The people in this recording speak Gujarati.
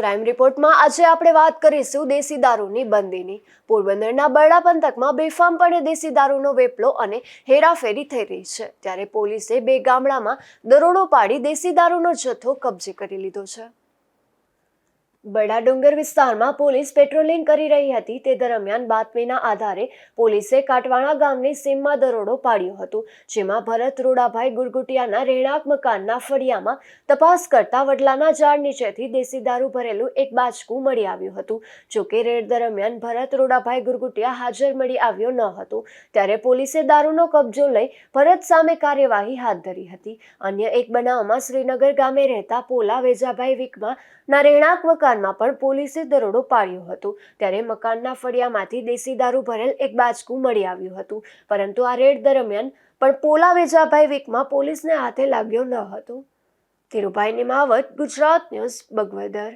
ક્રાઇમ રિપોર્ટમાં આજે આપણે વાત કરીશું દેશી દારૂની બંદીની. પોરબંદરના બરડા પંથકમાં બેફામપણે દેશી દારૂનો વેપલો અને હેરાફેરી થઈ રહી છે, ત્યારે પોલીસે બે ગામડામાં દરોડો પાડી દેશી દારૂનો જથ્થો કબજે કરી લીધો છે. બડા ડુંગર વિસ્તારમાં પોલીસ પેટ્રોલિંગ કરી રહી હતી. તે દરમિયાન બાતમીના આધારે પોલીસે કાટવાણા ગામની સીમમાં દરોડો પાડ્યો હતો, જેમાં ભરત રોડાભાઈ ગુરગુટિયાના રહેણાંક મકાનના ફળિયામાં તપાસ કરતા વડલાના ઝાડ નીચેથી દેશી દારૂ ભરેલું એક બાચકું મળી આવ્યું હતું. જોકે રેડ દરમિયાન ભરત રોડાભાઈ ગુરગુટિયા હાજર મળી આવ્યો ન હતો, ત્યારે પોલીસે દારૂનો કબજો લઈ ભરત સામે કાર્યવાહી હાથ ધરી હતી. અન્ય એક બનાવમાં શ્રીનગર ગામે રહેતા પોલા વેજાભાઈ વિકમા ના રહેણાંક મકાનમાં પણ પોલીસે દરોડો પાડ્યો હતો. ત્યારે મકાનના ફળિયામાંથી દેશી દારૂ ભરેલ એક બાચકું મળી આવ્યું હતું. પરંતુ આ રેડ દરમિયાન પણ પોલા વેજાભાઈ વીકમાં પોલીસને હાથે લાગ્યો ન હતો. ધીરુભાઈ નિમાવત, ગુજરાત ન્યૂઝ, બગવદર.